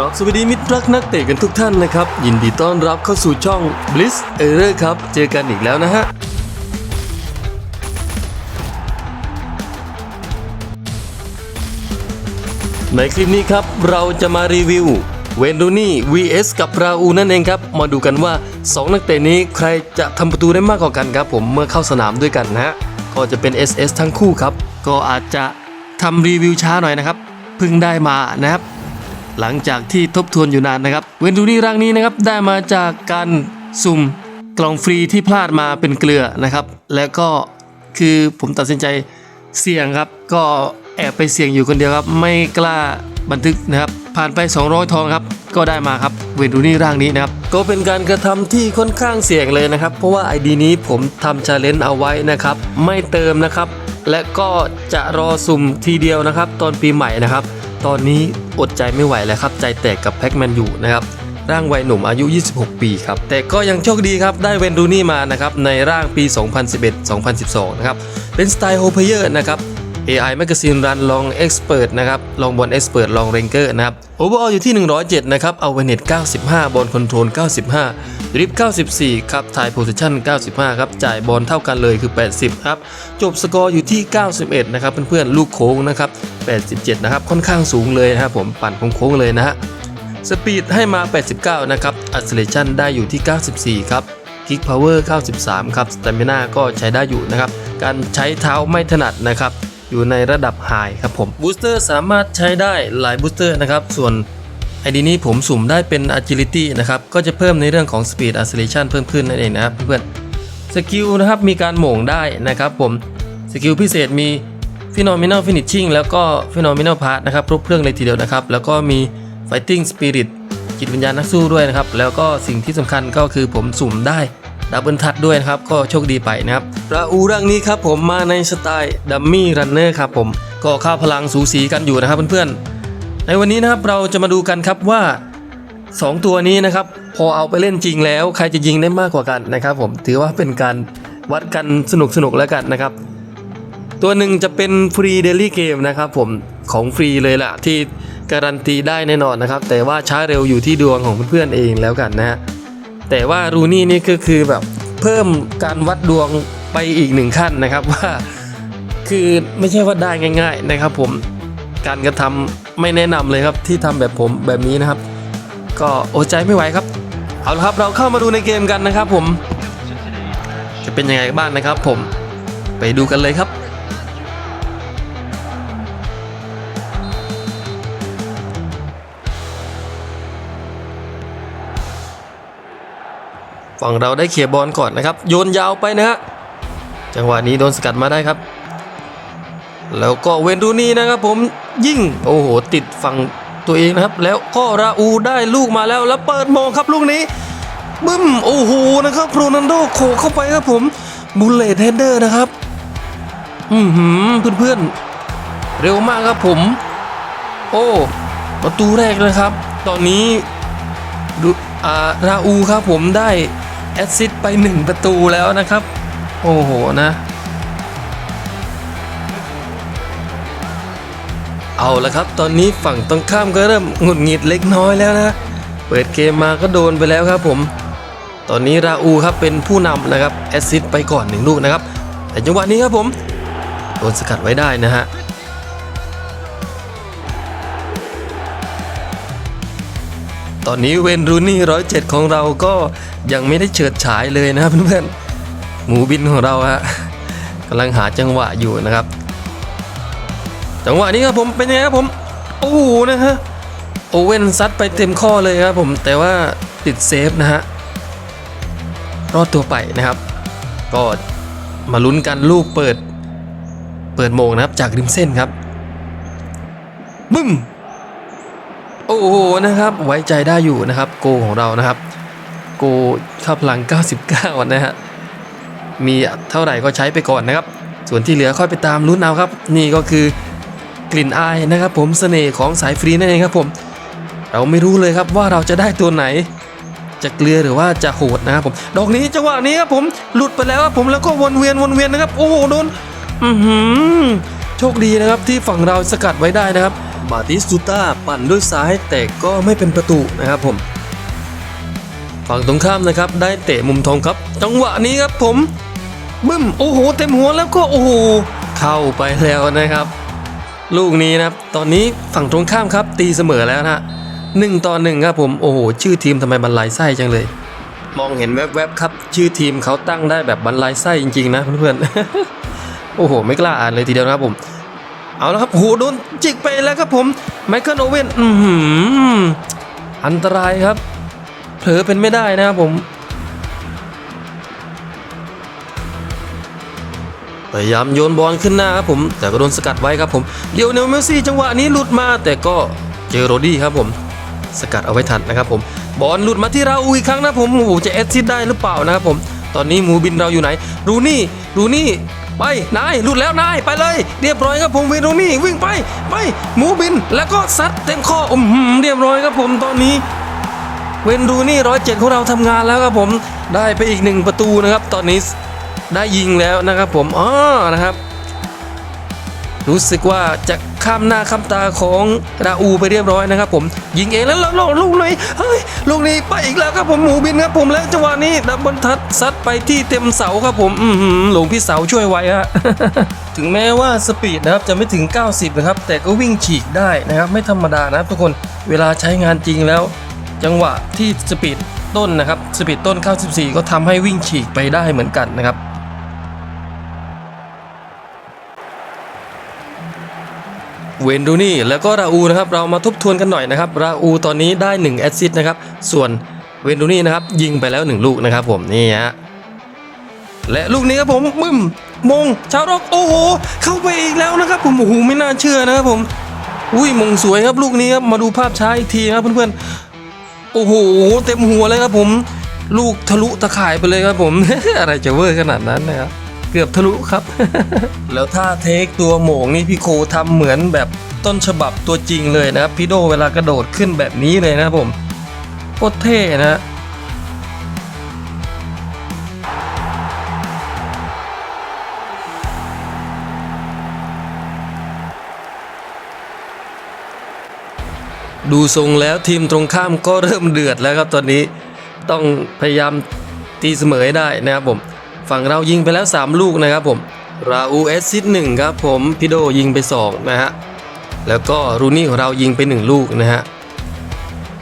ราบสวัสดีมิตรรักนักเตะกันทุกท่านนะครับ ยินดีต้อนรับเข้าสู่ช่อง Bliss e r r o r ครับ เจอกันอีกแล้วนะฮะในคลิปนี้ครับเราจะมารีวิวเวนดูนี่ vs กับราอูนั่นเองครับ มาดูกันว่า 2 นักเตะนี้ใครจะทำประตูได้มากกว่ากันครับ ผมเมื่อเข้าสนามด้วยกันนะฮะก็จะเป็น SS ทั้งคู่ครับ ก็อาจจะทำรีวิวช้าหน่อยนะครับ เพิ่งได้มานะครับ หลังจากที่ทบทวนอยู่นานนะครับ เวนดูนี่ร่างนี้นะครับได้มาจากการสุ่มกล่องฟรีที่พลาดมาเป็นเกลือนะครับ แล้วก็คือผมตัดสินใจเสี่ยงครับ ก็แอบไปเสี่ยงอยู่คนเดียวครับ ไม่กล้าบันทึกนะครับ ผ่านไป 200 ทองครับ ก็ได้มาครับเวนดูนี่ร่างนี้นะครับ ก็เป็นการกระทำที่ค่อนข้างเสี่ยงเลยนะครับ เพราะว่า ID นี้ผมทำชาเลนจ์เอาไว้นะครับ ไม่เติมนะครับ และก็จะรอสุ่มทีเดียวนะครับ ตอนปีใหม่นะครับ ตอนนี้อดใจไม่ไหวแล้วครับ ใจแตกกับแพ็กแมนอยู่นะครับร่างวัยหนุ่มอายุ 26 ปีครับ แต่ก็ยังโชคดีครับ ได้เวนดูนี่มานะครับ ในร่างปี 2011-2012 นะครับ เป็นสไตล์โฮเพเยอร์นะครับ AI Magazine Run ลอง Expert นะครับลองบอล Expert ลอง Ranger นะครับ Overall อยู่ที่ 107 นะครับเอาเวเน็ต95 บอลคอนโทรล95ดริฟ94 ครับทายโพซิชัน95 ครับ จ่ายบอลเท่ากันเลยคือ 80 ครับ จบสกอร์อยู่ที่ 91 นะครับ เพื่อนๆ ลูกโค้งนะครับ 87 นะครับ ค่อนข้างสูงเลยนะครับผม ปั่นโค้งๆเลยนะฮะ สปีดให้มา 89 นะครับ Acceleration ได้อยู่ที่ 94 ครับ Kick Power 93 ครับ Stamina ก็ใช้ได้อยู่นะครับ การใช้เท้าไม่ถนัดนะครับ อยู่ในระดับ High ครับผม Booster สามารถใช้ได้หลาย Booster นะครับ ส่วนไอดีนี้ผมสุ่มได้เป็น Agility นะครับ ก็จะเพิ่มในเรื่องของ Speed Acceleration เพิ่มขึ้นนั่นเองนะครับเพื่อนสกิลนะครับมีการโหม่งได้นะครับผมสกิลพิเศษมี Phenomenal Finishing แล้วก็ Phenomenal Pass นะครับครบเครื่องเลยทีเดียวนะครับ แล้วก็มี Fighting Spirit จิตวิญญาณนักสู้ด้วยนะครับ แล้วก็สิ่งที่สำคัญก็คือผมสุ่มได้ ดับเบิลทัดด้วยนะครับ ก็โชคดีไปนะครับราอูร่างนี้ครับผมมาในสไตล์ดัมมี่รันเนอร์ครับผมก็ค่าพลังสูสีกันอยู่นะครับเพื่อนๆ ในวันนี้นะครับเราจะมาดูกันครับว่า 2 ตัวนี้นะครับ พอเอาไปเล่นจริงแล้ว ใครจะยิงได้มากกว่ากันนะครับผมถือว่าเป็นการวัดกันสนุกๆแล้วกันนะครับ ตัวหนึ่งจะเป็นฟรีเดลี่เกมนะครับผมของฟรีเลยล่ะที่การันตีได้แน่นอนนะครับ แต่ว่าช้าเร็วอยู่ที่ดวงของเพื่อนๆเองแล้วกันนะฮะ แต่ว่ารูนี่นี่ก็คือแบบเพิ่มการวัดดวงไปอีกหนึ่งขั้นนะครับว่าคือไม่ใช่ว่าได้ง่าย ๆนะครับ ผมการกระทำไม่แนะนำเลยครับที่ทำแบบผมแบบนี้นะครับ ก็โอใจไม่ไหวครับ เอาละครับเราเข้ามาดูในเกมกันนะครับ ผม จะเป็นยังไงบ้างนะครับ ผมไปดูกันเลยครับ ฝั่งเราได้เคลียร์บอลก่อนนะครับโยนยาวไปนะฮะจังหวะนี้โดนสกัดมาได้ครับ แล้วก็เวนรูนี่นะครับผมยิ่งโอ้โหติดฝั่งตัวเองนะครับ แล้วก็ราอูได้ลูกมาแล้วแล้วเปิดโมงครับลูกนี้บึ้มโอ้โหนะครับโรนัลโดโขเข้าไปครับผมบุลเลตเฮดเดอร์นะครับอือหือเพื่อนๆ เร็วมากครับผม โอ้ประตูแรกนะครับ ตอนนี้ดูอาราอูครับผมได้ แอสซิสไป 1 ประตูแล้วนะครับ โอ้โหนะ เอาละครับ ตอนนี้ฝั่งตรงข้ามก็เริ่มหงุดหงิดเล็กน้อยแล้วนะ เปิดเกมมาก็โดนไปแล้วครับผม ตอนนี้ราอูครับเป็นผู้นำนะครับแอสซิสไปก่อนหนึ่งลูกนะครับ แต่จังหวะนี้ครับผม โดนสกัดไว้ได้นะฮะ ตอนนี้เวนรูนี่ร้อยเจ็ดของเราก็ยังไม่ได้เฉิดฉายเลยนะครับเพื่อนๆหมูบินของเราฮะกำลังหาจังหวะอยู่นะครับ จังหวะนี้ครับผมเป็นยังไงครับผมโอ้โหนะฮะโอเว่นซัดไปเต็มข้อเลยครับผมแต่ว่าติดเซฟนะฮะรอดตัวไปนะครับ ก็มาลุ้นกันลูกเปิด เปิดโมงนะครับจากริมเส้นครับบึ้ม โอ้โหนะครับไว้ใจได้อยู่นะครับโกของเรานะครับ โกค่าพลัง 99นะฮะมีเท่าไหร่ก็ใช้ไปก่อนนะครับ ส่วนที่เหลือค่อยไปตามลุ้นเอาครับ นี่ก็คือกลิ่นอายนะครับ ผมเสน่ห์ของสายฟรีนั่นเองครับผม เราไม่รู้เลยครับว่าเราจะได้ตัวไหน จะเกลือหรือว่าจะโหดนะครับผมดอกนี้จังหวะนี้ครับผมหลุดไปแล้วครับผมแล้วก็วนเวียนวนเวียนนะครับ โอ้โหโดนอือหือโชคดีนะครับที่ฝั่งเราสกัดไว้ได้นะครับ บาติสตูต้าปั่นด้วยซ้ายแต่ก็ไม่เป็นประตูนะครับผม ฝั่งตรงข้ามนะครับ ได้เตะมุมทองครับ จังหวะนี้ครับผม บึ้ม โอ้โห เต็มหัวแล้วก็โอ้โห เข้าไปแล้วนะครับ ลูกนี้นะครับ ตอนนี้ฝั่งตรงข้ามครับตีเสมอแล้วนะหนึ่งต่อหนึ่งครับผมโอ้โห ชื่อทีมทำไมบรรลัยไส้จังเลย มองเห็นแวบๆครับ ชื่อทีมเขาตั้งได้แบบบรรลัยไส้จริงๆนะเพื่อนๆโอ้โห ไม่กล้าอ่านเลยทีเดียวนะครับผม เอาละครับโอ้โหโดนจิกไปแล้วครับผมไมเคิลโอเว่นอือหืออันตรายครับ เผลอเป็นไม่ได้นะครับผมพยายามโยนบอลขึ้นหน้าครับผม แต่ก็โดนสกัดไว้ครับผมเดี๋ยวเนลเมซี่จังหวะนี้หลุดมาแต่ก็เจอโรดี้ครับผม สกัดเอาไว้ทันนะครับผมบอลหลุดมาที่เราอีกครั้งนะผมโอ้โหจะแอดซิดได้หรือเปล่านะครับผม ตอนนี้หมูบินเราอยู่ไหนรูนี่รูนี่ ไป นายหลุดแล้วนายไปเลย เรียบร้อยครับผมวินรูนี่วิ่งไปไปหมูบินแล้วก็ซัดเต็มข้ออืมเรียบร้อยครับผมตอนนี้เวนดูนี่ร้อยเจ็ดของเราทำงานแล้วครับผมได้ไปอีกหนึ่งประตูนะครับ ตอนนี้ได้ยิงแล้วนะครับผมอ๋อนะครับ รู้สึกว่าจะ ข้ามหน้าข้ามตาของราอูไปเรียบร้อยนะครับผมยิงเองแล้วลงลูกหน่อยเฮ้ยลูกนี้ไปอีกแล้วครับผมหมูบินครับผมแล้วจังหวะนี้ดับบอลทัดซัดไปที่เต็มเสาครับผมอืหลวงพี่เสาช่วยไว้ฮะถึงแม้ว่าสปีดนะครับจะไม่ถึง 90 นะครับ แต่ก็วิ่งฉีกได้นะครับ ไม่ธรรมดานะครับทุกคนเวลาใช้งานจริงแล้ว จังหวะที่สปีดต้นนะครับสปีดต้น 94 ก็ทำให้วิ่งฉีกไปได้เหมือนกันนะครับ เวนดูนี่แล้วก็ราอูนะครับเรามาทบทวนกันหน่อยนะครับราอูตอนนี้ได้1แอสซิสต์นะครับส่วนเวนดูนี่นะครับยิงไปแล้ว 1 ลูกนะครับผมนี่ฮะและลูกนี้ครับผมบึ้มมงชาวร็อกโอ้โหเข้าไปอีกแล้วนะครับ ผมโอ้โหไม่น่าเชื่อนะครับผมอุ้ยมงสวยครับลูกนี้ครับมาดูภาพช้าอีกทีนะครับเพื่อนๆโอ้โหเต็มหัวเลยครับผม ลูกทะลุตะข่ายไปเลยครับผมอะไรจะเวอร์ขนาดนั้นนะครับ เกือบทะลุครับ แล้วถ้าเทคตัวโหมงนี่พี่โคทำเหมือนแบบต้นฉบับตัวจริงเลยนะครับพี่โดเวลากระโดดขึ้นแบบนี้เลยนะครับผมโคตรเท่นะดูทรงแล้วทีมตรงข้ามก็เริ่มเดือดแล้วครับตอนนี้ต้องพยายามตีเสมอได้นะครับผม ฝั่งเรายิงไปแล้ว 3 ลูกนะครับผม ราอูเอสซิดหนึ่งครับผมพี่โดยิงไป 2 นะฮะ แล้วก็รูนี่ของเรายิงไป 1 ลูกนะฮะ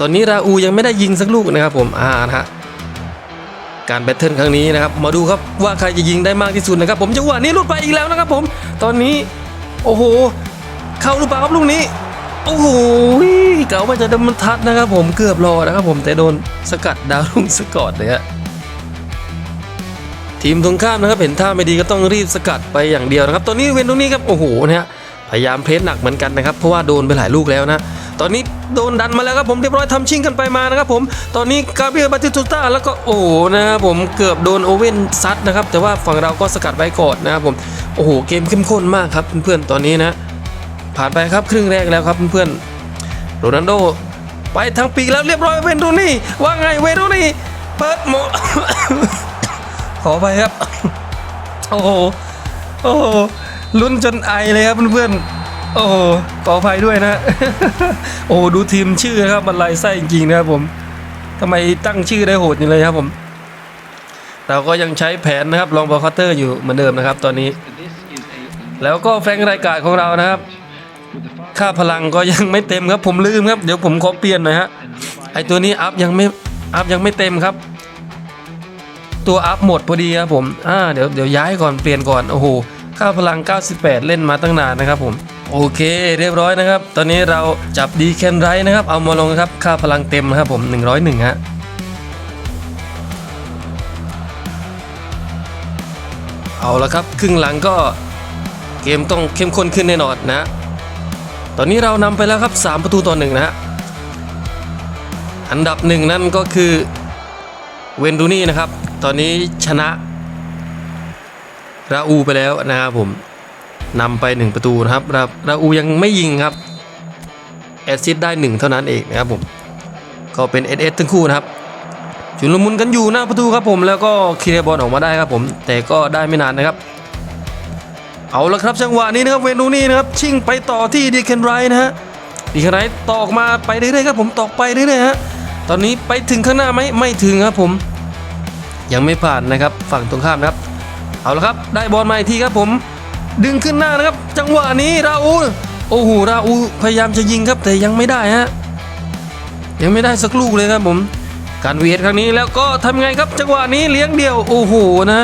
ตอนนี้ราอูยังไม่ได้ยิงสักลูกนะครับผมอ่านะฮะการแบทเทิลครั้งนี้นะครับ มาดูครับว่าใครจะยิงได้มากที่สุดนะครับผมจังหวะนี้ลุดไปอีกแล้วนะครับผม ตอนนี้ โอ้โห เข้าหรือเปล่าครับลูกนี้ โอ้โหเก๋ามาจะดมทัดนะครับผมเกือบรอนะครับผมแต่โดนสกัดดาวรุ่งสกอตเลยฮะ ทีมตรงข้ามนะครับเห็นท่าไม่ดีก็ต้องรีบสกัดไปอย่างเดียวนะครับตอนนี้เวนตรงนี้ครับโอ้โหนะฮะพยายามเพสหนักเหมือนกันนะครับเพราะว่าโดนไปหลายลูกแล้วนะตอนนี้โดนดันมาแล้วครับผมเรียบร้อยทำชิงกันไปมานะครับผมตอนนี้กาเบรียลบาติสตูต้าแล้วก็โอ้โหนะครับผมเกือบโดนโอเว่นซัดนะครับแต่ว่าฝั่งเราก็สกัดไว้ก่อนนะครับผมโอ้โหเกมเข้มข้นมากครับเพื่อนๆตอนนี้นะผ่านไปครับครึ่งแรกแล้วครับเพื่อนๆโรนัลโดไปทางปีกแล้วเรียบร้อยเวนโรนี่ว่าไงเวนโรนี่เปิดโมข อไปครับ โอ้โห โอ้โห ลุ้นจนไอเลยครับเพื่อนๆ โอ้โห ขออภัยด้วยนะ โอ้โห ดูทีมชื่อนะครับมันลายไส้จริงๆนะครับผมทำไมตั้งชื่อได้โหดอย่างเลยครับผม เราก็ยังใช้แผนนะครับ ลองบอลคัตเตอร์อยู่เหมือนเดิมนะครับ ตอนนี้ แล้วก็แฟงรายการของเรานะครับ ค่าพลังก็ยังไม่เต็มครับ ผมลืมครับ เดี๋ยวผมขอเปลี่ยนหน่อยฮะ ไอตัวนี้อัพยังไม่อัพยังไม่เต็มครับ ตัวอัพหมดพอดีครับผมอ่าเดี๋ยวเดี๋ยวย้ายก่อนเปลี่ยนก่อนโอ้โหค่าพลัง 98 เล่นมาตั้งนานนะครับผมโอเคเรียบร้อยนะครับ ตอนนี้เราจับดีแคนไรนะครับ เอามาลงครับค่าพลังเต็มนะครับผม 101ฮะเอาละครับ ครึ่งหลังก็เกมต้องเข้มข้นขึ้นแน่นอนนะ ตอนนี้เรานำไปแล้วครับ 3 ประตูต่อหนึ่งนะฮะอันดับหนึ่งนั่นก็คือเวนดูนี่นะครับ ตอนนี้ชนะ ราอูไปแล้วนะครับผมนำไป 1 ประตูนะครับราราอูยังไม่ยิงครับแอสซิดได้ 1 เท่านั้นเองนะครับผมก็เป็นเอสทั้งคู่นะครับชุนลมุนกันอยู่หน้าประตูครับผมแล้วก็เคลียร์บอลออกมาได้ครับผม แต่ก็ได้ไม่นานนะครับ เอาละครับจังหวะนี้นะครับเวนูนี่นะครับชิ่งไปต่อที่ดีเคนไรนะฮะดีเคนไรตอกมาไปเรื่อยๆครับผมตอกไปเรื่อยๆฮะตอนนี้ไปถึงข้างหน้าไหมไม่ถึงครับผม ยังไม่ผ่านนะครับฝั่งตรงข้ามนะครับ เอาละครับได้บอลมาอีกทีครับผม ดึงขึ้นหน้านะครับ จังหวะนี้ราอูโอ้โหราอูพยายามจะยิงครับแต่ยังไม่ได้ฮะยังไม่ได้สักลูกเลยครับผม การเวียดครั้งนี้แล้วก็ทำไงครับ จังหวะนี้เลี้ยงเดี่ยวโอ้โหนะ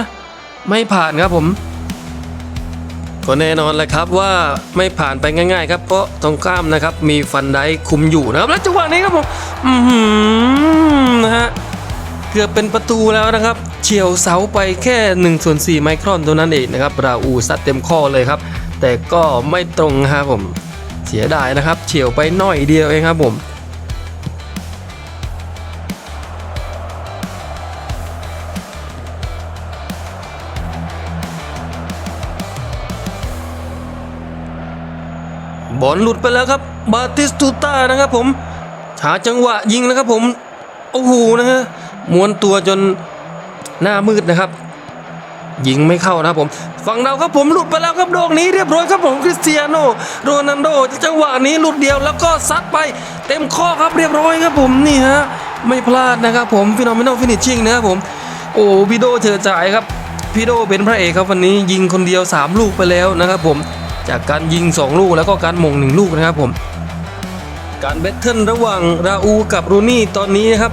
ไม่ผ่านครับผมก็แน่นอนแหละครับว่าไม่ผ่านไปง่ายๆ ครับเพราะตรงข้ามนะครับ มีฟันไดคุมอยู่นะครับ แล้วจังหวะนี้ครับผม อือหือนะฮะ เกือบเป็นประตูแล้วนะครับ เฉียวเสาไปแค่1ส่วน4ไมครอนเท่านั้นเองนะครับราอูซัดเต็มข้อเลยครับ แต่ก็ไม่ตรงครับผม เสียดายนะครับ เฉียวไปหน่อยเดียวเองครับผมบอลหลุดไปแล้วครับ บาติสตูต้านะครับผมหาจังหวะยิงนะครับผม โอ้โหนะฮะ ม้วนตัวจนหน้ามืดนะครับ ยิงไม่เข้านะผมฝั่งเราครับผมหลุดไปแล้วครับโดกนี้เรียบร้อยครับผมคริสเตียโนโรนัลโดจังหวะนี้หลุดเดียวแล้วก็ซัดไปเต็มข้อครับเรียบร้อยครับผมนี่ฮะไม่พลาดนะครับผมฟินอมินอลฟินิชชิ่งนะครับผมโอ้พี่โดเธอจ่ายครับพี่โดเป็นพระเอกครับวันนี้ยิงคนเดียว 3 ลูกไปแล้วนะครับผมจากการยิง 2 ลูกแล้วก็การมง 1 ลูกนะครับผม การเบทเทิลระหว่างราอูกับรูนี่ตอนนี้นะครับ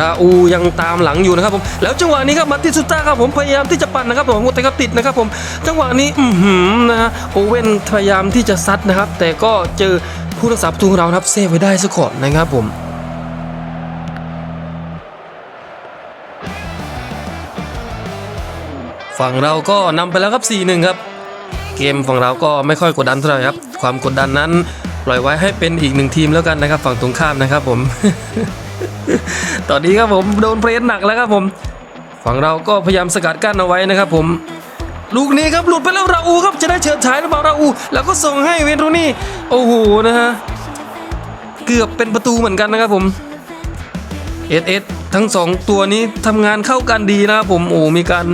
ราอูยังตามหลังอยู่นะครับผมแล้วจังหวะนี้ครับมาติสุต้าครับผมพยายามที่จะปั่นนะครับผมแต่ก็ติดนะครับผมจังหวะนี้อือหือนะฮะโอเว่นพยายามที่จะซัดนะครับ แต่ก็เจอผู้รักษาประตูของเราครับเซฟไว้ได้ซะก่อนนะครับผมฝั่งเราก็นำไปแล้วครับ 4-1 ครับ เกมฝั่งเราก็ไม่ค่อยกดดันเท่าไหร่ครับ ความกดดันนั้น ปล่อยไว้ให้เป็นอีกหนึ่งทีมแล้วกันนะครับ ฝั่งตรงข้ามนะครับผม ตอนนี้ครับผมโดนเพรสหนักแล้วครับผม ฝั่งเราก็พยายามสกัดกั้นเอาไว้นะครับผม ลูกนี้ครับหลุดไปแล้วราอูครับจะได้เฉิดฉายหรือเปล่าราอู แล้วก็ส่งให้เวนรูนี่โอ้โหนะฮะเกือบเป็นประตูเหมือนกันนะครับผมเอสเอสทั้งสองตัวนี้ทำงานเข้ากันดีนะครับผมโอ้มีการ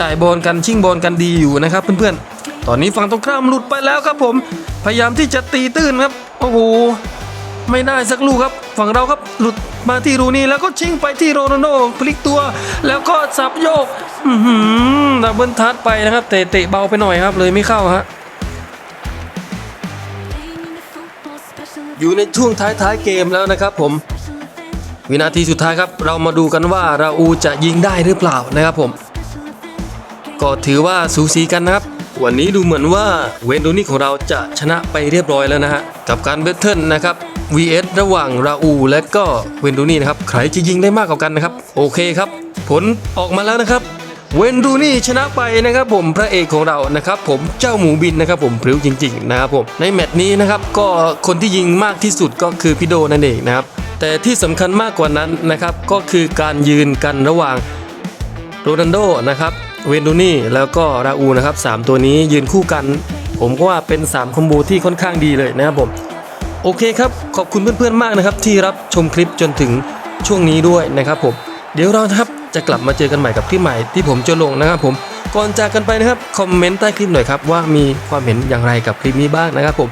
จ่ายบอลกันชิงบอลกันดีอยู่นะครับเพื่อนๆ ตอนนี้ฝั่งตรงข้ามหลุดไปแล้วครับผม พยายามที่จะตีตื้นครับ โอ้โห ไม่ได้สักลูกครับ ฝั่งเราครับหลุดมาที่รูนี่แล้วก็ชิงไปที่โรนัลโดพลิกตัว แล้วก็สับโยกดับเบิลทัชไปนะครับแต่เตะเบาไปหน่อยครับเลยไม่เข้าฮะอยู่ในช่วงท้ายๆเกมแล้วนะครับผมวินาทีสุดท้ายครับ เรามาดูกันว่าราอูจะยิงได้หรือเปล่านะครับผม ก็ถือว่าสูสีกันนะครับ วันนี้ดูเหมือนว่าเวนโดนี่ของเราจะชนะไปเรียบร้อยแล้วนะฮะกับการเบทเทิลนะครับ vs ระหว่างราอูและก็เวนโดนี่นะครับ ใครจะยิงได้มากกว่ากันนะครับ โอเคครับ ผลออกมาแล้วนะครับ เวนดูนี่ชนะไปนะครับผมพระเอกของเรานะครับ ผมเจ้าหมูบินนะครับ ผมพริ้วจริง ๆ นะครับผมในแมตช์นี้นะครับก็คนที่ยิงมากที่สุดก็คือพี่โดนั่นเองนะครับแต่ที่สำคัญมากกว่านั้นนะครับก็คือการยืนกันระหว่างโรนัลโดนะครับเวนดูนี่แล้วก็ราอูนะครับสามตัวนี้ยืนคู่กัน ผมก็ว่าเป็น3คอมโบที่ค่อนข้างดีเลยนะครับผม โอเคครับ ขอบคุณเพื่อนๆมากนะครับ ที่รับชมคลิปจนถึงช่วงนี้ด้วยนะครับผมเดี๋ยวเราครับจะกลับมาเจอกันใหม่กับคลิปใหม่ที่ผมจะลงนะครับผมก่อนจากกันไปนะครับคอมเมนต์ใต้คลิปหน่อยครับว่ามีความเห็นอย่างไรกับคลิปนี้บ้างนะครับผม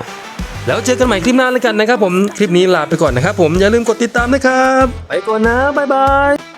แล้วเจอกันใหม่คลิปหน้าแล้วกันนะครับผมคลิปนี้ลาไปก่อนนะครับผมอย่าลืมกดติดตามนะครับ ไปก่อนนะบ๊ายบาย